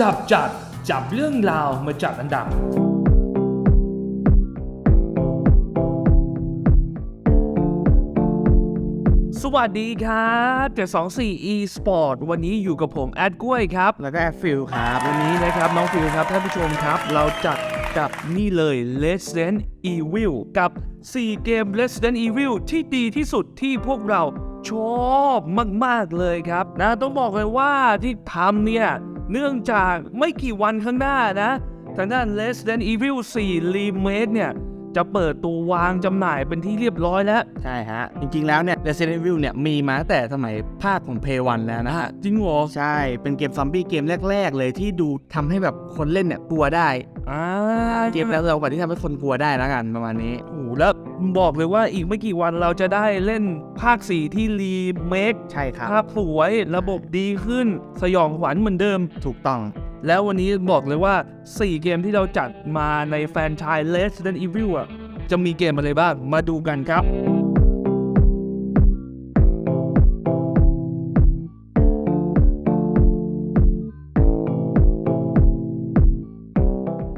จับจัดจับเรื่องราวมาจัดอันดับ สวัสดีครับเจ็ดสองสี่ e sport วันนี้อยู่กับผมแอดกล้วยครับ แล้วก็แอฟฟิลครับ วันนี้นะครับ น้องฟิวครับ ท่านผู้ชมครับ เราจัดกับนี่เลย Resident Evil กับ 4 เกม Resident Evil ที่ดีที่สุดที่พวกเราชอบมาก ๆ เลยครับ นะต้องบอกเลยว่าที่ทำเนี่ย เนื่องจากไม่กี่วันข้างหน้านะ ทางด้าน Resident Evil 4 Remake เนี่ย จะเปิดตัววางจำหน่ายเป็นที่เรียบร้อยแล้ว ใช่ฮะ จริงๆแล้วเนี่ย Resident Evil เนี่ยมีมาตั้งแต่สมัยภาคของ Play 1แล้วนะฮะ จริงเหรอ ใช่ เป็นเกมซอมบี้เกมแรก ๆ เลยที่ดูทำให้แบบคนเล่นเนี่ยกลัวได้ อ่าเกมแล้วเรากว่าที่ทำให้คนกลัวได้แล้วกันประมาณนี้ โอ้โหแล้วบอกเลยว่าอีกไม่กี่วันเราจะได้เล่นภาค 4 ที่รีเมคใช่ครับ ภาพสวยระบบดีขึ้นสยองขวัญเหมือนเดิม ถูกต้อง แล้ววันนี้บอกเลยว่า 4 เกมที่เราจัดมาในแฟรนไชาย Resident Evil อะจะมีเกมอะไรบ้าง มาดูกันครับ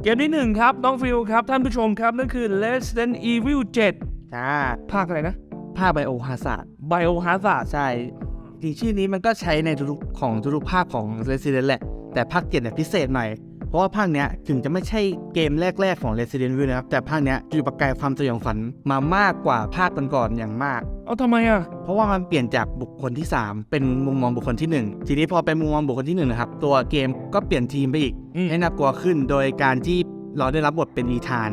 เกมที่ 1 ครับ น้องฟิลครับ ท่านผู้ชมครับ นั่นคือ Resident Evil 7จ้าภาคอะไรนะ ภาคไบโอฮาซาด Biohazard ใช่จริงๆชื่อนี้มันก็ใช้ในทุกๆของทุกๆภาคของ Resident แหละ แต่ภาคเจ็ดเนี่ยพิเศษหน่อย เพราะว่าภาคเนี้ยถึงจะไม่ใช่เกมแรก ๆ ของ Resident Evil นะครับ แต่ภาคเนี้ยอยู่ประกายความสยองขวัญมามากกว่าภาคก่อนๆอย่างมาก เอาทำไมอะ เพราะว่ามันเปลี่ยนจากบุคคลที่ 3 เป็นมุมมองบุคคลที่ 1 ทีนี้พอเป็นมุมมองบุคคลที่1นะครับตัวเกมก็เปลี่ยนทีมไปอีก อืม ให้น่ากลัวขึ้นโดยการที่เราได้รับบทเป็นอีธาน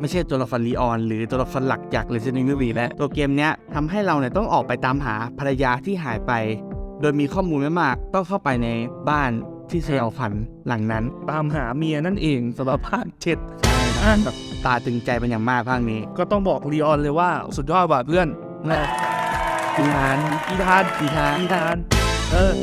ไม่ใช่ตัวละครลีออน หรือตัวละครหลักจาก Resident Evil และตัวเกมเนี้ยทำให้เราเนี่ยต้องออกไปตามหาภรรยาที่หายไป โดยมีข้อมูลไม่มากต้องเข้าไปในบ้าน ที่สยองขวัญหลังนั้น ตามหาเมียนั่นเองสำหรับภาคเจ็ดใช่ครับแบบตาตึงใจเป็นอย่างมากภาคนี้ ก็ต้องบอกลีออนเลยว่าสุดยอดว่ะเพื่อนนะอีธานอีธานอีธานอีธานเออ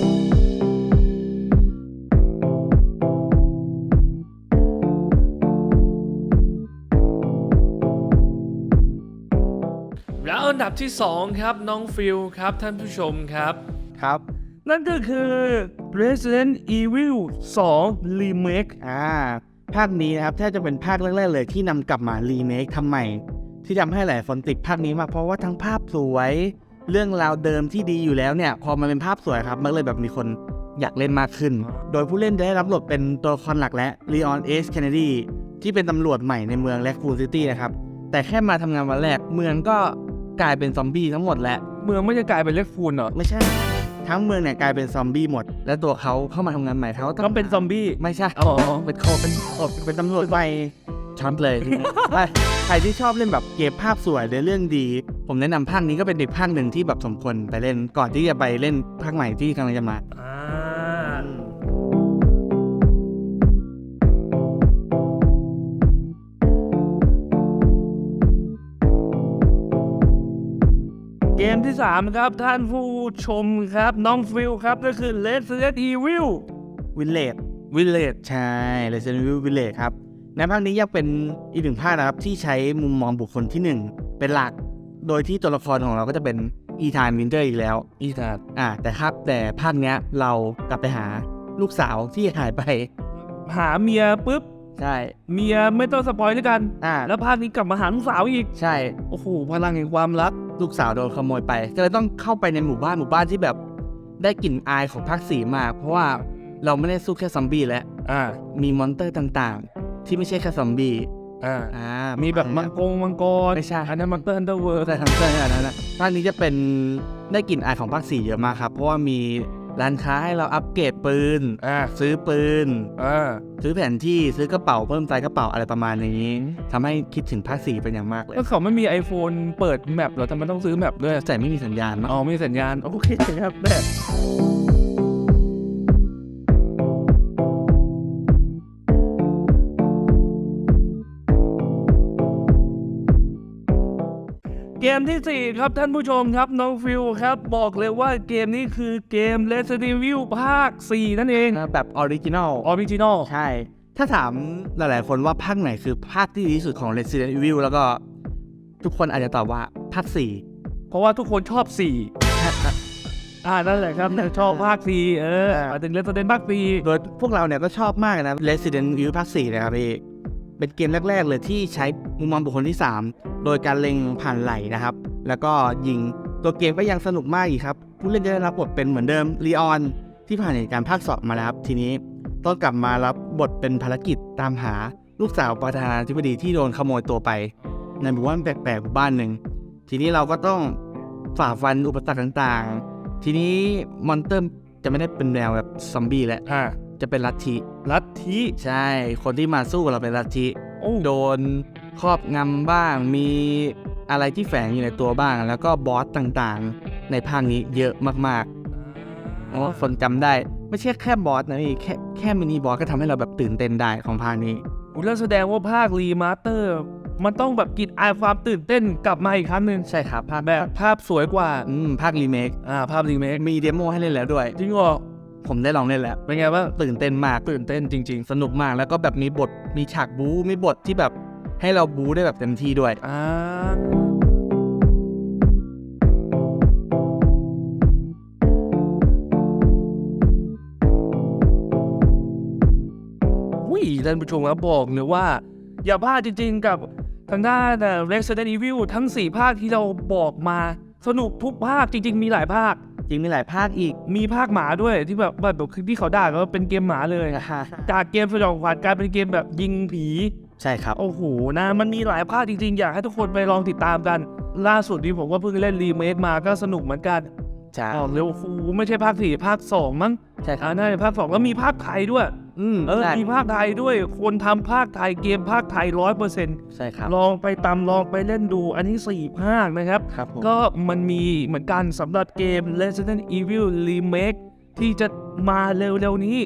แล้วอันดับที่ 2 ครับน้องฟิลครับท่านผู้ชมครับครับ นั่นก็คือ Resident Evil 2 Remake อ่า ภาคนี้นะครับแทบจะเป็นภาคแรกๆเลยที่นำกลับมารีเมคทำใหม่ที่ทำให้หลายคนติดภาคนี้มากเพราะว่าทั้งภาพสวย เรื่องราวเดิมที่ดีอยู่แล้วเนี่ย พอมันเป็นภาพสวยครับ มันเลยแบบมีคนอยากเล่นมากขึ้น โดยผู้เล่นจะได้รับบทเป็นตัวละครหลักและ Leon H. Kennedy ที่เป็นตำรวจใหม่ในเมืองแลคคูนซิตี้นะครับ แต่แค่มาทำงานวันแรกเมืองก็กลายเป็นซอมบี้ทั้งหมดแล้ว เมืองไม่จะกลายเป็นเล็กฟูนเหรอ ไม่ใช่ ทั้งเมืองเนี่ยกลายเป็นซอมบี้หมด และตัวเขาเข้ามาทำงานใหม่เขาต้องเป็นซอมบี้ ไม่ใช่อ๋อ เป็นโคเป็นโอ้เป็นตำรวจไฟช็อตเลยไปใครที่ชอบเล่นแบบเกมภาพสวยในเรื่องดี ผมแนะนำภาคนี้ก็เป็นอีกภาคหนึ่งที่แบบสมควรไปเล่นก่อนที่จะไปเล่นภาคใหม่ที่กำลังจะมา อ่ ที่3ครับท่านผู้ชมครับน้องฟิลครับก็คือ Resident Evil วิลเลจ Village ใช่ Resident Evil Village ครับในภาคนี้ยังเป็นอีกหนึ่งภาคนะครับที่ใช้มุมมองบุคคลที่หนึ่งเป็นหลัก โดยที่ตัวละครของเราก็จะเป็นอีธานวินเตอร์อีกแล้วอีธานอ่าแต่ครับแต่ภาคเนี้ยเรากลับไปหาลูกสาวที่หายไป หาเมียปุ๊บใช่เมียไม่ต้องสปอยด้วยกันอ่าแล้วภาคนี้กลับมาหาลูกสาวอีก ใช่ โอ้โหพลังแห่งความรัก ลูกสาวโดนขโมยไป ก็เลยต้องเข้าไปในหมู่บ้านหมู่บ้านที่แบบได้กลิ่นอายของภาคสีมาก เพราะว่าเราไม่ได้สู้แค่ซอมบี้แล้วอ่า มีมอนเตอร์ต่างๆ ที่ไม่ใช่แค่ซอมบี้อ่า อ่า มีมีแบบมังกรมังกรไม่ใช่ อันนั้นมันเตอร์อันเดอร์เวิร์ แต่ทั้งเรื่องนั้นนะภาคนี้จะเป็นได้กลิ่นอายของภาคสีเยอะมากครับ เพราะว่ามี ร้านค้าให้เราอัปเกรดปืน อ่าซื้อปืนอ่าซื้อแผนที่ซื้อกระเป๋าเพิ่มไซส์กระเป๋าอะไรประมาณนี้ทำให้คิดถึงภาคสีเป็นอย่างมากเลยแล้วเขาไม่มี iPhone เปิดแมปเหรอทำไมต้องซื้อแมปด้วยแต่ไม่มีสัญญาณมั้งอ๋อมีสัญญาณ โอเคครับแม่เมที่ 4 ครับท่านผู้ชมครับน้องฟิวครับบอกเลยว่าเกมนี้คือเกม Resident Evil ภาค 4 นั่นเองนะแบบออริจินอลออริจินอลใช่ ถ้าถามหลายๆคนว่าภาคไหนคือภาคที่ดีที่สุดของ Resident Evil แล้วก็ ทุกคนอาจจะตอบว่าภาค 4 เพราะว่าทุกคนชอบ 4 อ่านั่นแหละครับชอบภาคซีเอออ่ามาถึง Resident ภาคซีโดยพวกเราเนี่ยก็ชอบมากนะ Resident Evil ภาค4นะครับพี่เป็นเกมแรก ๆ เลยที่ใช้มุมมองบุคคลที่ 3 โดยการเล็งผ่านไหลนะครับ แล้วก็ยิงตัวเกมก็ยังสนุกมากอีกครับ ผู้เล่นจะได้รับบทเป็นเหมือนเดิมลีออนที่ผ่านเหตุการณ์ภาคสอบมาแล้วครับ ทีนี้ต้องกลับมารับบทเป็นภารกิจตามหาลูกสาวประธานาธิบดีที่โดนขโมยตัวไป ในหมู่บ้านแปลกๆหมู่บ้านหนึ่งทีนี้เราก็ต้องฝ่าฟันอุปสรรคต่างๆ ทีนี้มอนเตอร์จะไม่ได้เป็นแนวแบบซอมบี้แล้วอ่าจะเป็นลัทธิลัทธิใช่ คนที่มาสู้กับเราเป็นลัทธิโอ้โดน ครอบงำบ้าง มีอะไรที่แฝงอยู่ในตัวบ้าง แล้วก็บอสต่างๆ ในภาคนี้เยอะมากๆเพราะว่าคนจำได้ ไม่ใช่แค่บอสนะพี่แค่แค่มินิบอสก็ทำให้เราแบบตื่นเต้นได้ของภาคนี้อุ๊ยแล้วแสดงว่าภาครีมาสเตอร์ มันต้องแบบกินไอายความตื่นเต้นกลับมาอีกครั้งหนึ่งใช่ครับภาคแบบภาพสวยกว่าอืมภาครีเมคอ่าภาพรีเมคมีเดโมให้เล่นแล้วด้วยจริงเหรอผมได้ลองเล่นแล้ว เป็นไงบ้างตื่นเต้นมากตื่นเต้นจริงสนุกมากแล้วก็แบบมีบทมีฉากบู๊มีบทที่แบบ ให้เราบู๊ได้แบบเต็มที่ด้วยๆอ่าวิท่านผู้ชมครับบอกเลยว่า อย่าพลาดจริงๆกับทางด้าน Resident Evil ทั้ง 4 ภาคที่เราบอกมาสนุกทุกภาคจริง ๆ มีหลายภาค จริงมีหลายภาคอีกมีภาคหมาด้วยที่แบบแบบที่เขาด่ากันว่าเป็นเกมหมาเลยจากเกมสยองขวัญกลายเป็นเกมแบบยิงผี ใช่ครับ โอ้โหนะมันมีหลายภาคจริงๆ อยากให้ทุกคนไปลองติดตามกัน ล่าสุดนี้ผมก็เพิ่งเล่นรีเมคมาก็สนุกเหมือนกันใช่อ๋อเร็วฟูไม่ใช่ภาคสี่ภาคสองมั้งใช่ครัอ่าบน่าจะภาคสองแล้วมีภาคไทยด้วย อืมเออใช่มีภาคไทยด้วยคนทำภาคไทยเกมภาคไทยร้อยเปอร์เซ็นต์ใช่ครับลองไปตามลองไปเล่นดูอันนี้สี่ภาคนะครับ ครับผมก็มันมีเหมือนกันสำหรับเกม Resident Evil Remake ที่จะมาเร็วๆนี้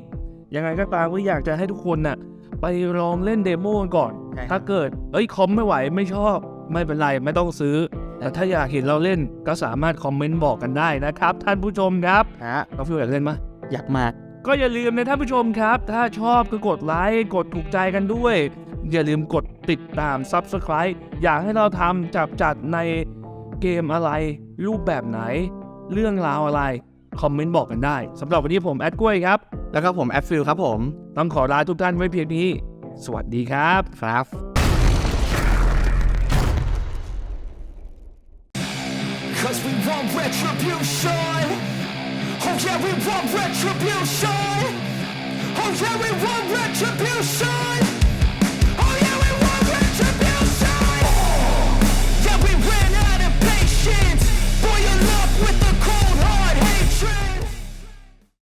ยังไงก็ตามก็อยากจะให้ทุกคนน่ะ ไปลองเล่นเดโมกันก่อน ใช่ครับ ถ้าเกิด เอ้ยคอมไม่ไหวไม่ชอบ ไม่เป็นไรไม่ต้องซื้อ แต่ถ้าอยากเห็นเราเล่นก็สามารถคอมเมนต์บอกกันได้นะครับ ท่านผู้ชมครับฮะน้องฟิวอยากเล่นไหมอยากมาก ก็อย่าลืมนะท่านผู้ชมครับ ถ้าชอบก็กดไลค์กดถูกใจกันด้วย อย่าลืมกดติดตาม Subscribe อยากให้เราทำจับจัดในเกมอะไร รูปแบบไหน เรื่องราวอะไร คอมเมนต์บอกกันได้สำหรับวันนี้ผมแอดกล้วยครับ แล้วก็ผมแอดฟิลครับผม ต้องขอลาทุกท่านไว้เพียงนี้ สวัสดีครับครับ Cause we want retribution. Oh yeah, we want retribution. Oh yeah, we want retribution.